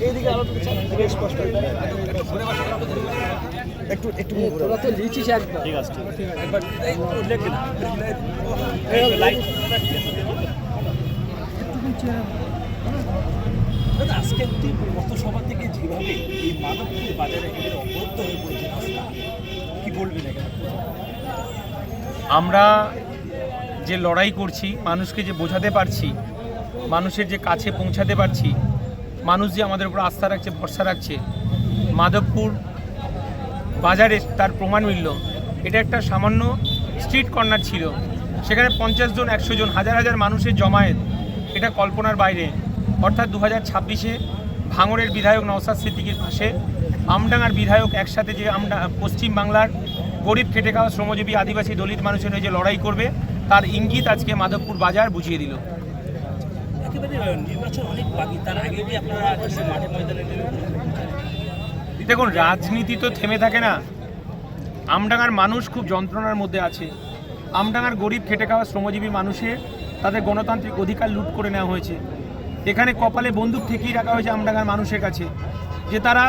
এইদিকে তো চারদিকে স্পষ্ট একটু একটু তোরা তো লিচিস একদম। ঠিক আছে। ঠিক আছে একবার না দাদা আজকে পথসভা থেকে যেভাবে এই বাজারে একেবারে অবরুদ্ধ হয়ে পড়েছে রাস্তা কি বলবেন এখানে? আমরা যে লড়াই করছি মানুষকে যে বোঝাতে পারছি মানুষের যে কাছে পৌঁছাতে পারছি মানুষ যে আমাদের উপর আস্থা রাখছে, ভরসা রাখছে, মাধবপুর বাজারে তার প্রমাণ মিলল। এটা একটা সামান্য স্ট্রিট কর্নার ছিল। সেখানে পঞ্চাশ জন, একশো জন, হাজার হাজার মানুষের জমায়েত। এটা কল্পনার বাইরে। অর্থাৎ দু হাজার ছাব্বিশে ভাঙড়ের বিধায়ক নওসাদ সিদ্দিকির পাশে আমডাঙ্গার বিধায়ক একসাথে যে আমডা পশ্চিম বাংলার গরিব খেটে খাওয়া শ্রমজীবী আদিবাসী দলিত মানুষের হয়ে যে লড়াই করবে, তার ইঙ্গিত আজকে মাধবপুর বাজার বুঝিয়ে দিল। একেবারে নির্বাচন অনেক বাকি তার আগে কি আপনারা মাঠে ময়দানে দেখুন রাজনীতি তো থেমে থাকে না। আমডাঙ্গার মানুষ খুব যন্ত্রণার মধ্যে আছে। আমডাঙ্গার গরিব খেটে খাওয়া শ্রমজীবী মানুষের তাদের গণতান্ত্রিক অধিকার লুট করে নেওয়া হয়েছে। এখানে কপালে বন্দুক ঠেকিয়ে রাখা হয়েছে আমডাঙ্গার মানুষের কাছে। যে তারা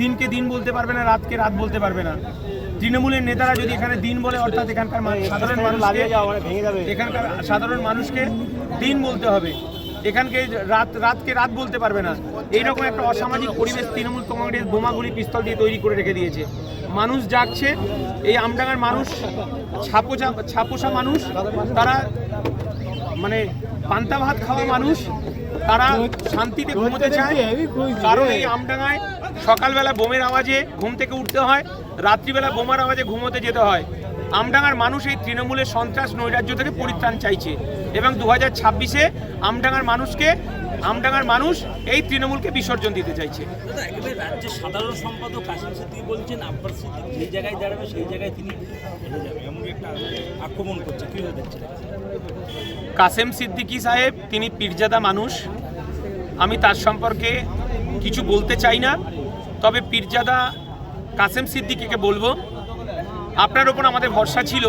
দিনকে দিন বলতে পারবে না রাতকে রাত বলতে পারবে না। তৃণমূলের নেতারা যদি এখানে দিন বলে অর্থাৎ এখানকার সাধারণ মানুষকে লাগিয়ে যাওয়া মানে এখানকার সাধারণ মানুষকে দিন বলতে হবে। এখানকে রাত রাতকে রাত বলতে পারবে না। এইরকম একটা অসামাজিক পরিবেশ তৃণমূল কংগ্রেস বোমাগুলি পিস্তল দিয়ে তৈরি করে রেখে দিয়েছে। মানুষ জাগছে। এই আমডাঙ্গার মানুষ ছাপোসা ছাপোসা মানুষ, তারা মানে পান্তা ভাত খাওয়া মানুষ, তারা শান্তিতে ঘুমোতে চায়। কারণ এই আমডাঙ্গায় সকালবেলা বোমের আওয়াজে ঘুম থেকে উঠতে হয়, রাত্রিবেলা বোমার আওয়াজে ঘুমোতে যেতে হয়। আমডাঙ্গার মানুষ এই তৃণমূলের সন্ত্রাস নৈরাজ্য থেকে পরিত্রাণ চাইছে এবং দু হাজার ছাব্বিশে আমডাঙ্গার মানুষকে আমডাঙ্গার মানুষ এই তৃণমূলকে বিসর্জন দিতে চাইছে। রাজ্যের সাধারণ সম্পাদক কাশিম সিদ্দিকি বলছেন আব্বাস সিদ্দিক যেই জায়গায় দাঁড়াবে সেই জায়গায় তিনি হেরে যাবে এমন একটা আক্রমণ করছে। কীভাবে দেখছেন কাসেম সিদ্দিকী সাহেব তিনি পীরজাদা মানুষ। আমি তার সম্পর্কে কিছু বলতে চাই না তবে পীরজাদা কাসেম সিদ্দিকীকে বলব আপনার ওপর আমাদের ভরসা ছিল।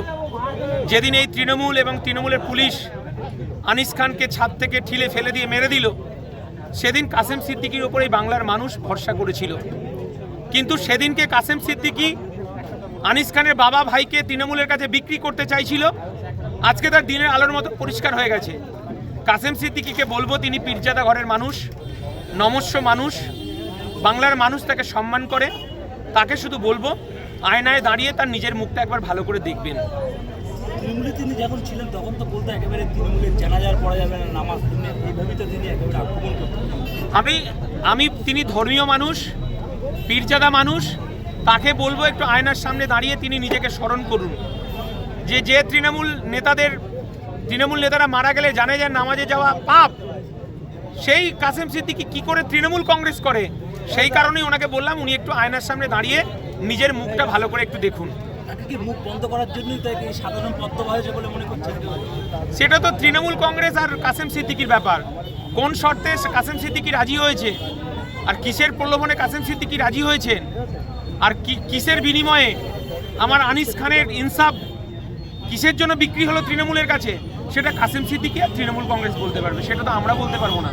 যেদিন এই তৃণমূল এবং তৃণমূলের পুলিশ আনিস খানকে ছাদ থেকে ঠিলে ফেলে দিয়ে মেরে দিল, সেদিন কাসেম সিদ্দিকির ওপর এই বাংলার মানুষ ভরসা করেছিল। কিন্তু সেদিনকে কাসেম সিদ্দিকি আনিস খানের বাবা ভাইকে তৃণমূলের কাছে বিক্রি করতে চাইছিল, আজকে তার দিনের আলোর মতো পরিষ্কার হয়ে গেছে। কাসেম সিদ্দিকিকে বলব, তিনি পীরজাদা ঘরের মানুষ, নমস্য মানুষ, বাংলার মানুষ তাকে সম্মান করে। তাকে শুধু বলব আয়নায় দাঁড়িয়ে তার নিজের মুখটা একবার ভালো করে দেখবেন। তৃণমূলে তিনি যখন ছিলেন তখন তো বলতে একেবারে তৃণমূলের জানাজার পড়া যাবে না নামাজ এইভাবেই তো তিনি একেবারে আক্রমণ করতেন। আমি আমি তিনি ধর্মীয় মানুষ পীরজাদা মানুষ তাকে বলব একটু আয়নার সামনে দাঁড়িয়ে তিনি নিজেকে স্মরণ করুন। যে যে তৃণমূল নেতাদের তৃণমূল নেতারা মারা গেলে জানে যে নামাজে যাওয়া পাপ সেই কাসেম সিদ্দিকি কি করে তৃণমূল কংগ্রেস করে? সেই কারণেই ওনাকে বললাম উনি একটু আয়নার সামনে দাঁড়িয়ে নিজের মুখটা ভালো করে একটু দেখুন। মুখ বন্ধ করার জন্যই তাকে সাধারণ বলে মনে করছেন সেটা তো তৃণমূল কংগ্রেস আর কাসেম সিদ্দিকির ব্যাপার। কোন শর্তে কাসেম সিদ্দিকি রাজি হয়েছে? আর কিসের প্রলোভনে কাসেম সিদ্দিকি রাজি হয়েছেন? আর কি কিসের বিনিময়ে? আমার আনিস খানের ইনসাফ কিসের জন্য বিক্রি হলো তৃণমূলের কাছে? সেটা কাসেম সিদ্দিকি আর তৃণমূল কংগ্রেস বলতে পারবে। সেটা তো আমরা বলতে পারব না।